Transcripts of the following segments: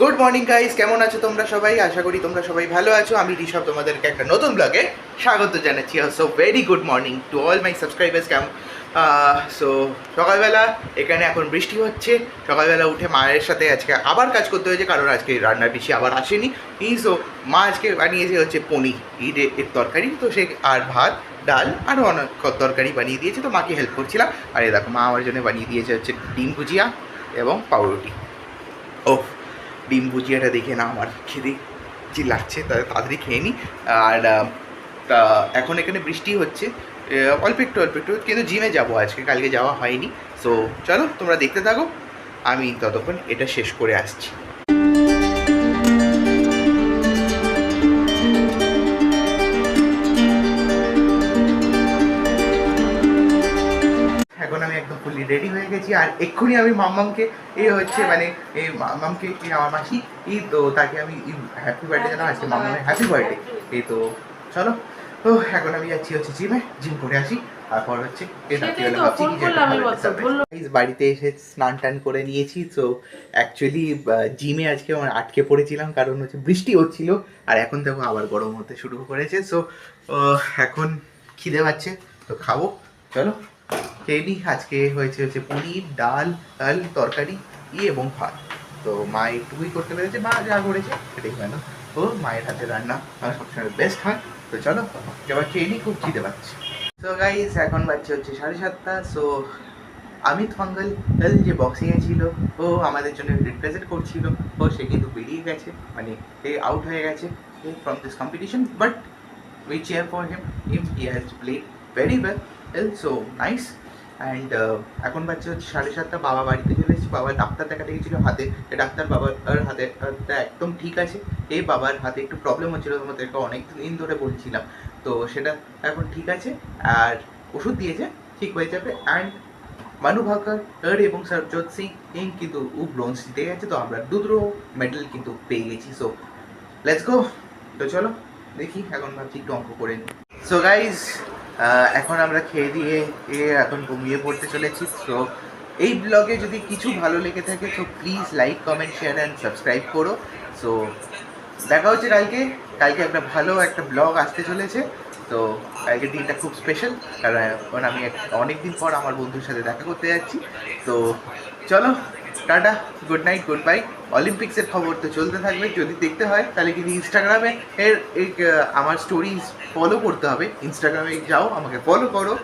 Good morning guys কেমন আছো তোমরা সবাই? আশা করি তোমরা সবাই ভালো আছো। আমি ঋষভ, তোমাদেরকে একটা নতুন ব্লগে স্বাগত জানাচ্ছি। So very good morning to all my subscribers কেমন? সো সকালবেলা এখানে এখন বৃষ্টি হচ্ছে। সকালবেলা উঠে মায়ের সাথে আজকে আবার কাজ করতে হয়েছে, কারণ আজকে রান্নার বেশি আবার আসেনি। এই সো মা আজকে বানিয়েছে হচ্ছে পনির, ঈদ এর তরকারি। তো সে আর ভাত, ডাল আরও অনেক তরকারি বানিয়ে দিয়েছে। তো মাকে হেল্প করছিলাম। আর এই দেখো, মা আমার জন্য বানিয়ে দিয়েছে হচ্ছে ডিম ভুজিয়া এবং পাউরুটি। ও ডিম ভুজিয়াটা দেখে না, আমার খেতে যে লাগছে তাড়াতাড়ি খেয়ে নিই আর এখন এখানে বৃষ্টি হচ্ছে অল্প একটু অল্প একটু, কিন্তু জিমে যাব আজকে, কালকে যাওয়া হয়নি। সো চলো তোমরা দেখতে থাকো, আমি ততক্ষণ এটা শেষ করে আসছি। একদম ফুলি রেডি হয়ে গেছি। আর এক্ষুনি আমি মাম্মামকে এ হচ্ছে মানে এই মাম্মামকে এই আমার মাসি এই তো তাকে আমি হ্যাপি বার্থডে জানাও আজকে মাম্মামের হ্যাপি বার্থডে এই তো চলো। তো এখন আমি যাচ্ছি হচ্ছে জিমে জিম করে আসি। তারপর হচ্ছে এই বাড়িতে এসে স্নান টান করে নিয়েছি। তো অ্যাকচুয়ালি জিমে আজকে আমার আটকে পড়েছিলাম। কারণ হচ্ছে বৃষ্টি হচ্ছিল। আর এখন দেখো আবার গরম হতে শুরু করেছে। সো এখন খিদে পাচ্ছে। তো খাব। চলো। খেয়ে আজকে হয়েছে হচ্ছে পনির, ডাল ডাল তরকারি এবং ভাত। তো মা একটুকুই করতে পেরেছে, মা যা করেছে সেটাই ভালো ও মায়ের হাতে রান্না সবসময় বেস্ট হয়। তো চলো, এবার খেয়ে নিই খুব খিদে পাচ্ছে। তো গাইস এখন বাচ্চা হচ্ছে সাড়ে সাতটা সো অমিত ফাঙ্গল যে বক্সিংয়ে ছিল, ও আমাদের জন্য রিপ্রেজেন্ট করছিল। ও, সে কিন্তু বেরিয়ে গেছে মানে এ আউট হয়ে গেছে from this competition but we cheer for him him he has play very well so nice and এখন বাচ্চা হচ্ছে সাড়ে সাতটা, বাবা বাড়িতে চলে এসেছি, বাবা ডাক্তার দেখাতে গেছিল হাতে ডাক্তার বাবার হাতে একদম ঠিক আছে। এই বাবার হাতে একটু প্রবলেম হচ্ছিল, তোমাদেরকে অনেক দিন ধরে বলছিলাম। তো সেটা এখন ঠিক আছে, আর ওষুধ দিয়েছে, ঠিক হয়ে যাবে। অ্যান্ড মানু ভাকর এবং সরজোত সিং, ইন কিন্তু ও ব্রোঞ্জ জিতে গেছে, তো আমরা দুটো মেডেল কিন্তু পেয়ে গেছি। সো লেটস গো তো চলো, দেখি, এখন ভাবছি একটু অঙ্ক করে নিই। সো গাইজ এখন আমরা খেয়ে দিয়ে এখন ঘুমিয়ে পড়তে চলেছি। সো এই ব্লগে যদি কিছু ভালো লেগে থাকে তো please like comment share and subscribe করো। সো দেখা হচ্ছে কালকে। কালকে একটা ভালো একটা ব্লগ আসতে চলেছে। তো কালকের দিনটা খুব স্পেশাল কারণ আমি অনেক দিন পর আমার বন্ধুর সাথে দেখা করতে যাচ্ছি। তো চলো tata good night good bye অলিম্পিক্সের খবর তো চলতে থাকবে, যদি দেখতে হয়, তাহলে কিন্তু ইনস্টাগ্রামে এর এই আমার স্টোরিজ ফলো করতে হবে। ইনস্টাগ্রামে যাও, আমাকে ফলো করো।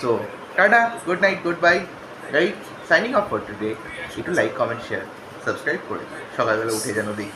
So tata good night good bye right signing off for today একটু লাইক কমেন্ট শেয়ার সাবস্ক্রাইব করে। সকালবেলা উঠে যেন দিই